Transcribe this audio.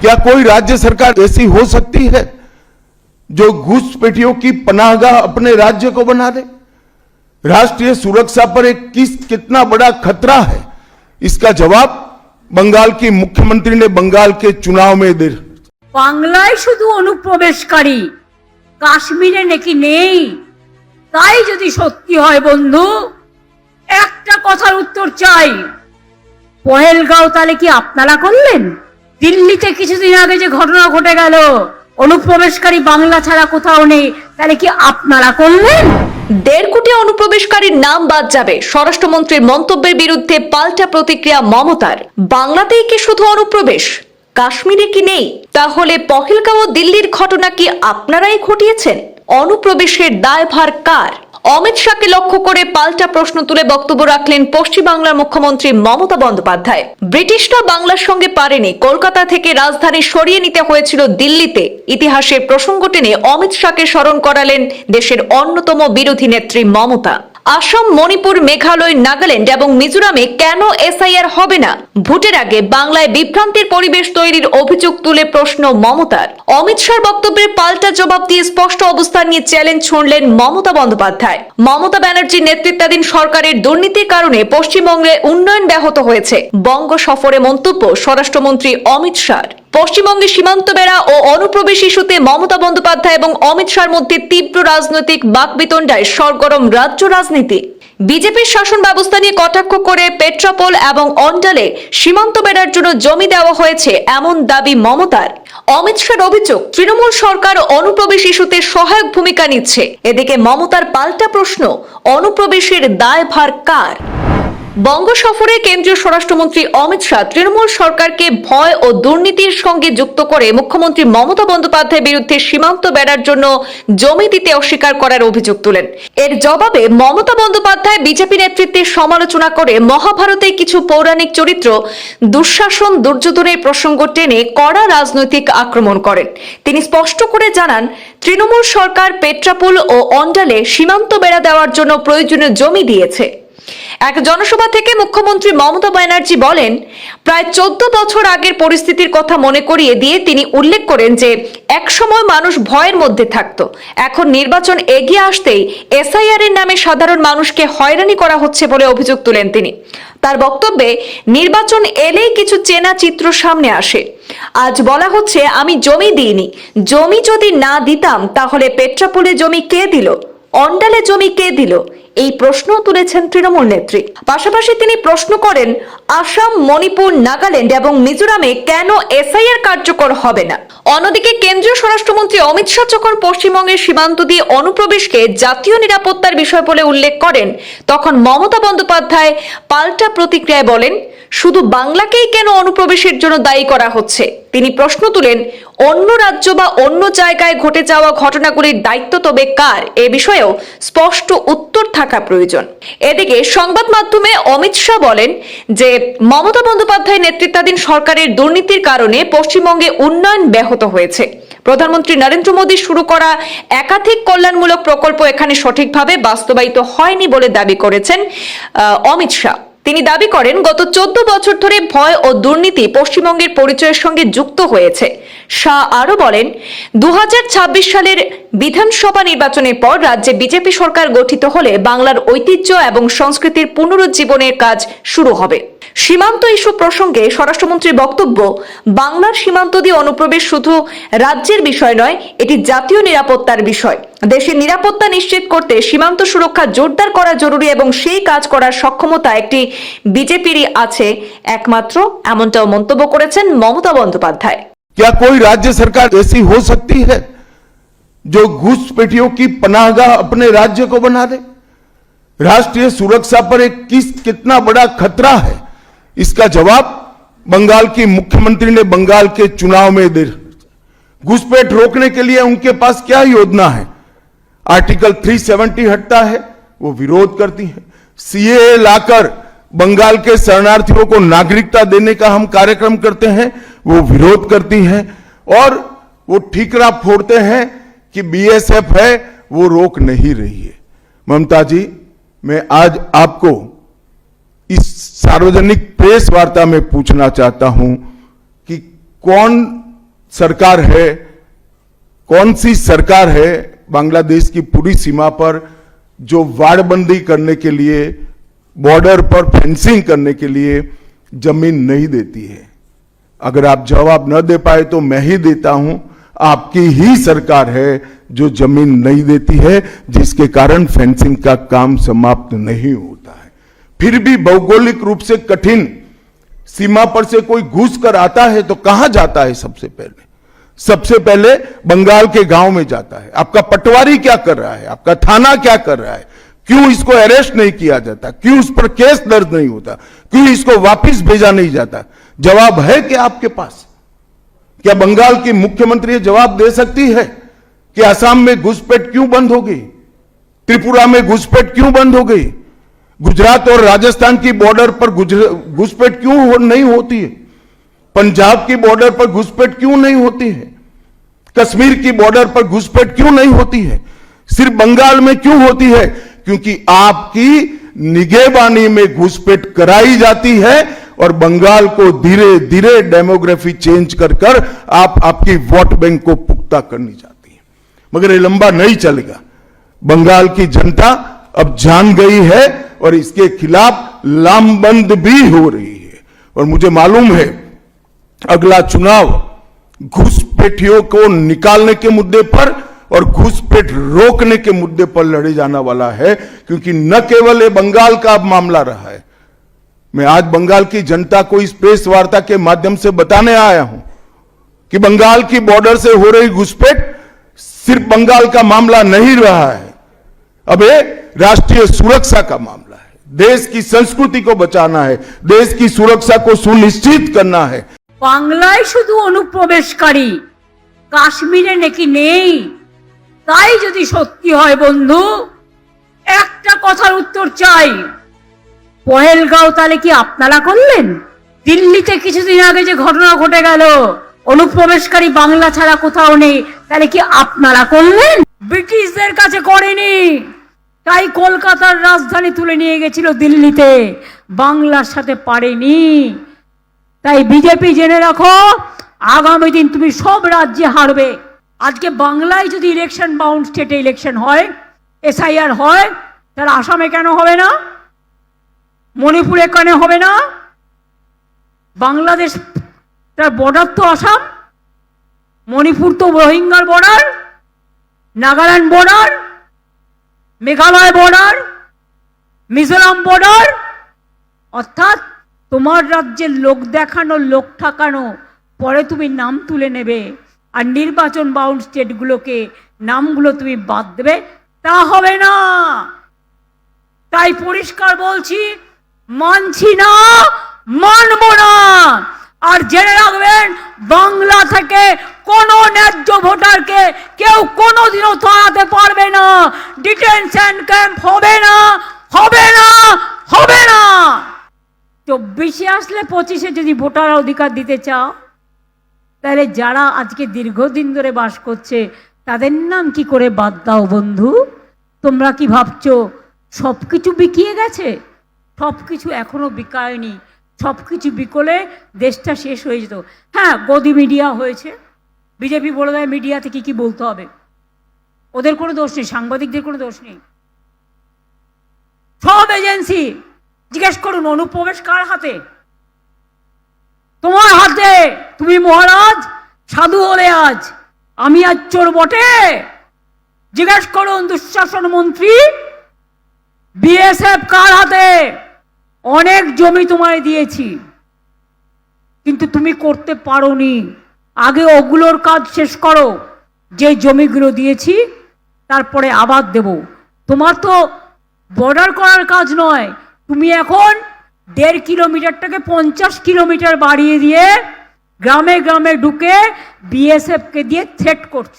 क्या कोई राज्य सरकार ऐसी हो सकती है जो घुसपैठियों की पनाहगाह अपने राज्य को बना दे राष्ट्रीय सुरक्षा पर एक किस कितना बड़ा खतरा है इसका जवाब बंगाल की मुख्यमंत्री ने बंगाल के चुनाव में दे বাংলায় শুধু অনুপ্রবেশকারী কাশ্মীরে নাকি নেই তাই যদি সত্যি হয় বন্ধু একটা কথার উত্তর চাই পহেলগাঁও তাহলে কি আপনারা করলেন দিল্লিতে কিছুদিন আগে যে ঘটনা ঘটে গেল, অনুপ্রবেশকারী বাংলা ছাড়া কোথাও নেই, তাহলে কি আপনারা করলেন? দেড় কোটি অনুপ্রবেশকারীর নাম বাদ যাবে, স্বরাষ্ট্রমন্ত্রীর মন্তব্যের বিরুদ্ধে পাল্টা প্রতিক্রিয়া মমতার। বাংলাতেই কি শুধু অনুপ্রবেশ? কাশ্মীরে কি নেই? তাহলে পহেলগাঁও দিল্লির ঘটনা কি আপনারাই ঘটিয়েছেন? অনুপ্রবেশের দায়ভার কার? অমিত শাহকে লক্ষ্য করে পাল্টা প্রশ্ন তুলে বক্তব্য রাখলেন পশ্চিমবাংলার মুখ্যমন্ত্রী মমতা বন্দ্যোপাধ্যায়। ব্রিটিশরা বাংলার সঙ্গে পারেনি। কলকাতা থেকে রাজধানী সরিয়ে নিতে হয়েছিল দিল্লিতে। ইতিহাসের প্রসঙ্গ টেনে অমিত শাহকে স্মরণ করালেন দেশের অন্যতম বিরোধী নেত্রী মমতা। আসাম, মণিপুর, মেঘালয়, নাগাল্যান্ড এবং মিজোরামে কেন এসআইআর হবে না? ভোটের আগে বাংলায় বিভ্রান্তির পরিবেশ তৈরির অভিযোগ তুলে প্রশ্ন মমতার। অমিত শাহর বক্তব্যের পাল্টা জবাব দিয়ে স্পষ্ট অবস্থান নিয়ে চ্যালেঞ্জ ছুঁড়লেন মমতা বন্দ্যোপাধ্যায়। মমতা ব্যানার্জির নেতৃত্বাধীন সরকারের দুর্নীতির কারণে পশ্চিমবঙ্গে উন্নয়ন ব্যাহত হয়েছে। বঙ্গ সফরে মন্তব্য স্বরাষ্ট্রমন্ত্রী অমিত শাহ পশ্চিমবঙ্গে সীমান্ত বেড়া ও অনুপ্রবেশ ইস্যুতে মমতা বন্দ্যোপাধ্যায় এবং অমিত শাহর মধ্যে তীব্র রাজনৈতিক বাকবিতণ্ডায় সরগরম রাজ্য রাজনীতি। বিজেপির শাসন ব্যবস্থা নিয়ে কটাক্ষ করে পেট্রাপোল এবং অন্ডালে সীমান্ত বেড়ার জন্য জমি দেওয়া হয়েছে এমন দাবি মমতার। অমিত শাহর অভিযোগ, তৃণমূল সরকার অনুপ্রবেশ ইস্যুতে সহায়ক ভূমিকা নিচ্ছে। এদিকে মমতার পাল্টা প্রশ্ন, অনুপ্রবেশের দায়ভার কার? বঙ্গ সফরে কেন্দ্রীয় স্বরাষ্ট্রমন্ত্রী অমিত শাহ তৃণমূল সরকারকে ভয় ও দুর্নীতির সঙ্গে যুক্ত করে মুখ্যমন্ত্রী মমতা বন্দ্যোপাধ্যায়ের বিরুদ্ধে সীমান্ত বেড়ার জন্য জমি দিতে অস্বীকার করার অভিযোগ তুলেন। এর জবাবে মমতা বন্দ্যোপাধ্যায় বিজেপি নেতৃত্বের সমালোচনা করে মহাভারতে কিছু পৌরাণিক চরিত্র দুঃশাসন, দুর্যোধনের প্রসঙ্গ টেনে কড়া রাজনৈতিক আক্রমণ করেন। তিনি স্পষ্ট করে জানান, তৃণমূল সরকার পেট্রাপুল ও অন্ডালে সীমান্ত বেড়া দেওয়ার জন্য প্রয়োজনীয় জমি দিয়েছে। এক জনসভা থেকে মুখ্যমন্ত্রী মমতা ব্যানার্জি বলেন, প্রায় চোদ্দ বছর আগের পরিস্থিতির কথা মনে করিয়ে দিয়ে তিনি উল্লেখ করেন যে, একসময় মানুষ ভয়ের মধ্যে থাকত। এখন নির্বাচন এগিয়ে আসতেই এসআইআর এর নামে সাধারণ মানুষকে হয়রানি করা হচ্ছে বলে অভিযোগ তুলেন তিনি। তার বক্তব্যে, নির্বাচন এলেই কিছু চেনা চিত্র সামনে আসে। আজ বলা হচ্ছে, আমি জমি দিইনি। জমি যদি না দিতাম, তাহলে পেট্রাপুলে জমি কে দিল? অন্ডালে জমি কে দিল? এই প্রশ্ন তুলেছেন তৃণমূল নেত্রী। পাশাপাশি তিনি প্রশ্ন করেন, আসাম, মণিপুর, নাগাল্যান্ড এবং মিজোরামে কেন এসআইআর কার্যকর হবে না? অন্যদিকে কেন্দ্রীয় স্বরাষ্ট্রমন্ত্রী অমিত শাহ যখন পশ্চিমবঙ্গের সীমান্ত দিয়ে অনুপ্রবেশকে জাতীয় নিরাপত্তার বিষয় বলে উল্লেখ করেন, তখন মমতা বন্দ্যোপাধ্যায় পাল্টা প্রতিক্রিয়ায় বলেন শুধু বাংলাকেই কেন অনুপ্রবেশের জন্য দায়ী করা হচ্ছে? তিনি প্রশ্ন তুলেন, অন্য রাজ্য বা অন্য জায়গায় ঘটে যাওয়া ঘটনাগুলির দায়িত্ব তবে কার? এ বিষয়েও স্পষ্ট উত্তর থাকা প্রয়োজন। এদিকে সংবাদ মাধ্যমে অমিত শাহ বলেন যে, মমতা বন্দ্যোপাধ্যায় নেতৃত্বাধীন সরকারের দুর্নীতির কারণে পশ্চিমবঙ্গে উন্নয়ন ব্যাহত হয়েছে। প্রধানমন্ত্রী নরেন্দ্র মোদী শুরু করা একাধিক কল্যাণমূলক প্রকল্প এখানে সঠিকভাবে বাস্তবায়িত হয়নি বলে দাবি করেছেন অমিত শাহ। তিনি দাবি করেন, গত চোদ্দ বছর ধরে ভয় ও দুর্নীতি পশ্চিমবঙ্গের পরিচয়ের সঙ্গে যুক্ত হয়েছে। শাহ আরও বলেন দু হাজার ছাব্বিশ সালের বিধানসভা নির্বাচনের পর রাজ্যে বিজেপি সরকার গঠিত হলে বাংলার ঐতিহ্য এবং সংস্কৃতির পুনরুজ্জীবনের কাজ শুরু হবে। সীমান্ত ইস্যু প্রসঙ্গে স্বরাষ্ট্রমন্ত্রীর বক্তব্য, বাংলার সীমান্ত দিয়ে অনুপ্রবেশ শুধু রাজ্যের বিষয় নয়, এটি জাতীয় নিরাপত্তার বিষয়। দেশের নিরাপত্তা নিশ্চিত করতে সীমান্ত সুরক্ষা জোরদার করা জরুরি এবং সেই কাজ করার সক্ষমতা একটি বিজেপিরই আছে একমাত্র এমনটাও মন্তব্য করেছেন মমতা বন্দ্যোপাধ্যায় क्या कोई राज्य सरकार ऐसी हो सकती है जो घुसपैठियों की पनाहगाह अपने राज्य को बना दे राष्ट्रीय सुरक्षा पर एक किस कितना बड़ा खतरा है इसका जवाब बंगाल की मुख्यमंत्री ने बंगाल के चुनाव में दे घुसपैठ रोकने के लिए उनके पास क्या योजना है आर्टिकल 370 हटता है, वो विरोध करती है। सीए लाकर बंगाल के शरणार्थियों को नागरिकता देने का हम कार्यक्रम करते हैं, वो विरोध करती है और वो ठीकरा फोड़ते हैं कि बीएसएफ है, वो रोक नहीं रही है। ममता जी, मैं आज आपको इस सार्वजनिक प्रेस वार्ता में पूछना चाहता हूँ कि कौन सरकार है, कौन सी सरकार है बांग्लादेश की पूरी सीमा पर जो वाड़बंदी करने के लिए, बॉर्डर पर फेंसिंग करने के लिए ज़मीन नहीं देती है। अगर आप जवाब न दे पाए तो मैं ही देता हूँ। आपकी ही सरकार है जो ज़मीन नहीं देती है, जिसके कारण फेंसिंग का काम समाप्त नहीं होता है। फिर भी भौगोलिक रूप से कठिन, सीमा पर से कोई घुस कर आता है तो कहाँ जाता है सबसे पहले? सबसे पहले बंगाल के गाँव में जाता है। आपका पटवारी क्या कर रहा है? आपका थाना क्या कर रहा है? क्यों इसको अरेस्ट नहीं किया जाता? क्यों उस पर केस दर्ज नहीं होता? क्यों इसको वापस भेजा नहीं जाता? जवाब है क्या आपके पास? क्या बंगाल की मुख्यमंत्री जवाब दे सकती है कि आसाम में घुसपैठ क्यों बंद हो गई? त्रिपुरा में घुसपैठ क्यों बंद हो गई? गुजरात और राजस्थान की बॉर्डर पर घुसपैठ क्यों हो, नहीं होती है? पंजाब की बॉर्डर पर घुसपैठ क्यों नहीं होती है? कश्मीर की बॉर्डर पर घुसपैठ क्यों नहीं होती है? सिर्फ़ बंगाल में क्यों होती है? क्योंकि आपकी निगेबानी में घुसपैठ कराई जाती है और बंगाल को धीरे धीरे डेमोग्राफी चेंज कर कर आप आपकी वोट बैंक को पुख्ता करनी चाहती है। मगर ये लंबा नहीं चलेगा। बंगाल की जनता अब जान गई है और इसके खिलाफ लामबंद भी हो रही है। और मुझे मालूम है अगला चुनाव घुसपैठियों को निकालने के मुद्दे पर और घुसपैठ रोकने के मुद्दे पर लड़े जाना वाला है, क्योंकि न केवल ये बंगाल का मामला रहा है। मैं आज बंगाल की जनता को इस प्रेस वार्ता के माध्यम से बताने आया हूँ कि बंगाल की बॉर्डर से हो रही घुसपैठ सिर्फ़ बंगाल का मामला नहीं रहा है। अब ये राष्ट्रीय सुरक्षा का मामला है। देश की संस्कृति को बचाना है। देश की सुरक्षा को सुनिश्चित करना है। বাংলায় শুধু অনুপ্রবেশকারী। কাশ্মীরে নাকি নেই? তাই যদি সত্যি হয় বন্ধু, একটা কথার উত্তর চাই। পহেলগাঁও তাহলে কি আপনারা করলেন? দিল্লিতে কিছুদিন আগে যে ঘটনা ঘটে গেল, অনুপ্রবেশকারী বাংলা ছাড়া কোথাও নেই তাহলে কি আপনারা করলেন? ব্রিটিশদের কাছে করেনি। তাই কলকাতার রাজধানী তুলে নিয়ে গেছিল দিল্লিতে। বাংলার সাথে পারেনি। তাই বিজেপি জেনে রাখো, আগামী দিন তুমি সব রাজ্যে হারবে। আজকে বাংলায় যদি ইলেকশন বাউন্ড স্টেটে ইলেকশন হয় এসআইআর হয়, তাহলে আসামে কেন হবে না? মণিপুরে কেন হবে না? বাংলাদেশ, তার বর্ডার তো আসাম, মণিপুর তো রোহিঙ্গার border Nagaland border Meghalaya border Mizoram border অর্থাৎ তোমার রাজ্যের লোক দেখানো, লোক ঠাকানো, পরে তুমি নাম তুলে নেবে আর নির্বাচন বাউন্ড স্টেটগুলোকে নামগুলো তুমি বাদ দেবে, তা হবে না। তাই পরিষ্কার বলছি, মানছি না, মানব না। আর জেনে রাখবেন, বাংলা থেকে কোনো ন্যায্য ভোটারকে কেউ কোনোদিনও তাড়াতে পারবে না। ডিটেনশন ক্যাম্প হবে না হবে না হবে না। চব্বিশে আসলে পঁচিশে যদি ভোটার অধিকার দিতে চাও, তাহলে যারা আজকে দীর্ঘদিন ধরে বাস করছে, তাদের নাম কি করে বাদ দাও বন্ধু? তোমরা কি ভাবছ সব কিছু বিকিয়ে গেছে? সব কিছু এখনও বিকায়নি। সব কিছু বিকলে দেশটা শেষ হয়ে যেত। হ্যাঁ গদি মিডিয়া হয়েছে। বিজেপি বলে দেয়, মিডিয়াতে কি কি বলতে হবে? ওদের কোনো দোষ নেই, সাংবাদিকদের কোনো দোষ নেই। সব এজেন্সি জিজ্ঞেস করুন, অনুপ্রবেশ কার হাতে? তোমার হাতে। তুমি মহারাজ, সাধু হলে আজ। আমি আজ চোর বটে। জিজ্ঞেস করুন, দুঃশাসন মন্ত্রী, বিএসএফ কার হাতে? অনেক জমি তোমায় দিয়েছি। কিন্তু তুমি করতে পারোনি। আগে ওগুলোর কাজ শেষ করো। যে জমিগুলো দিয়েছি, তারপরে আবার দেব। তোমার তো বর্ডার করার কাজ নয়। তুমি এখন দেড় কিলোমিটারটাকে পঞ্চাশ কিলোমিটার বাড়িয়ে দিয়ে গ্রামে গ্রামে ঢুকে বিএসএফকে দিয়ে থ্রেট করছ।